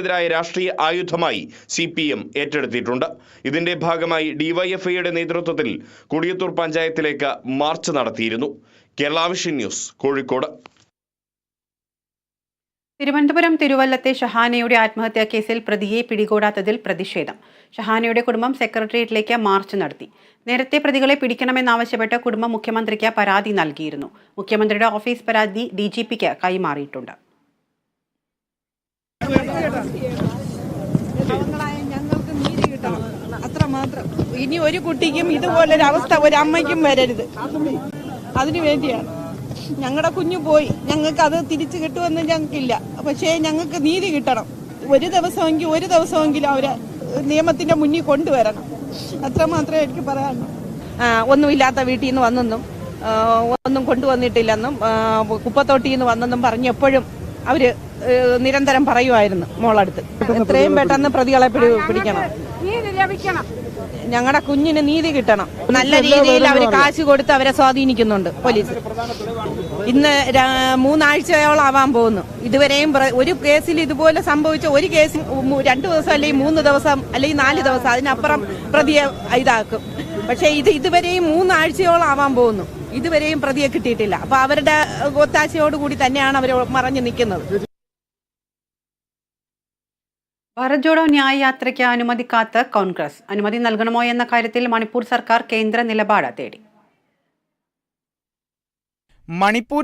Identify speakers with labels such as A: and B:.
A: എതിരായ രാഷ്ട്രീയ ആയുധമായി സി പി എം ഏറ്റെടുത്തിട്ടുണ്ട്. ഇതിന്റെ ഭാഗമായി ഡിവൈഎഫ്ഐയുടെ നേതൃത്വത്തിൽ കൊടിയത്തൂർ പഞ്ചായത്തിലേക്ക് മാർച്ച് നടത്തിയിരുന്നു. കേരളാവിഷൻ ന്യൂസ് കോഴിക്കോട്.
B: തിരുവനന്തപുരം തിരുവല്ലത്തെ ഷഹാനയുടെ ആത്മഹത്യാ കേസിൽ പ്രതിയെ പിടികൂടാത്തതിൽ പ്രതിഷേധം. ഷഹാനയുടെ കുടുംബം സെക്രട്ടേറിയറ്റിലേക്ക് മാർച്ച് നടത്തി. നേരത്തെ പ്രതികളെ പിടിക്കണമെന്നാവശ്യപ്പെട്ട് കുടുംബം മുഖ്യമന്ത്രിക്ക് പരാതി നൽകിയിരുന്നു. മുഖ്യമന്ത്രിയുടെ ഓഫീസ് പരാതി ഡി കൈമാറിയിട്ടുണ്ട്.
C: പാവങ്ങളായ ഞങ്ങൾക്ക് നീതി കിട്ടണം. അത്ര മാത്രം. ഇനി ഒരു കുട്ടിക്കും ഇതുപോലൊരു അവസ്ഥ ഒരു അമ്മയ്ക്കും വരരുത്. അതിനു വേണ്ടിയാണ്. ഞങ്ങളുടെ കുഞ്ഞു പോയി. ഞങ്ങൾക്ക് അത് തിരിച്ചു കിട്ടുമെന്ന് ഞങ്ങൾക്കില്ല. പക്ഷേ ഞങ്ങൾക്ക് നീതി കിട്ടണം. ഒരു ദിവസമെങ്കിൽ ഒരു ദിവസമെങ്കിലും അവരെ നിയമത്തിന്റെ മുന്നിൽ കൊണ്ടുവരണം. അത്ര മാത്രമേ എനിക്ക് പറയാനുള്ളൂ. ഒന്നുമില്ലാത്ത വീട്ടിൽ നിന്ന് വന്നെന്നും ഒന്നും കൊണ്ടുവന്നിട്ടില്ലെന്നും കുപ്പത്തൊട്ടിയിൽ നിന്ന് വന്നെന്നും പറഞ്ഞ് എപ്പോഴും അവർ നിരന്തരം പറയുമായിരുന്നു മോളടുത്ത്. എത്രയും പെട്ടെന്ന് പ്രതികളെ പിടി- പിടിക്കണം. ഞങ്ങളുടെ കുഞ്ഞിന് നീതി കിട്ടണം. നല്ല രീതിയിൽ അവർ കാശ് കൊടുത്ത് അവരെ സ്വാധീനിക്കുന്നുണ്ട് പോലീസ്. ഇന്ന് മൂന്നാഴ്ചയോളം ആവാൻ പോകുന്നു. ഇതുവരെയും ഒരു കേസിൽ ഇതുപോലെ സംഭവിച്ച ഒരു കേസിൽ രണ്ടു ദിവസം അല്ലെങ്കിൽ മൂന്ന് ദിവസം അല്ലെങ്കിൽ നാല് ദിവസം അതിനപ്പുറം പ്രതിയെ ഇതാക്കും. പക്ഷേ ഇത് ഇതുവരെയും മൂന്നാഴ്ചയോളം ആവാൻ പോകുന്നു. ഇതുവരെയും പ്രതിയെ കിട്ടിയിട്ടില്ല. അപ്പൊ അവരുടെ ഒത്താശയോടുകൂടി തന്നെയാണ് അവർ മറഞ്ഞു നിൽക്കുന്നത്.
B: ഭാരത് ന്യായയാത്രയ്ക്ക് ന്യായ യാത്രയ്ക്ക് അനുമതിക്കാത്ത കോൺഗ്രസ്. അനുമതി നൽകണമോ എന്ന കാര്യത്തിൽ മണിപ്പൂർ സർക്കാർ കേന്ദ്ര നിലപാട് തേടി.
D: മണിപ്പൂരിൽ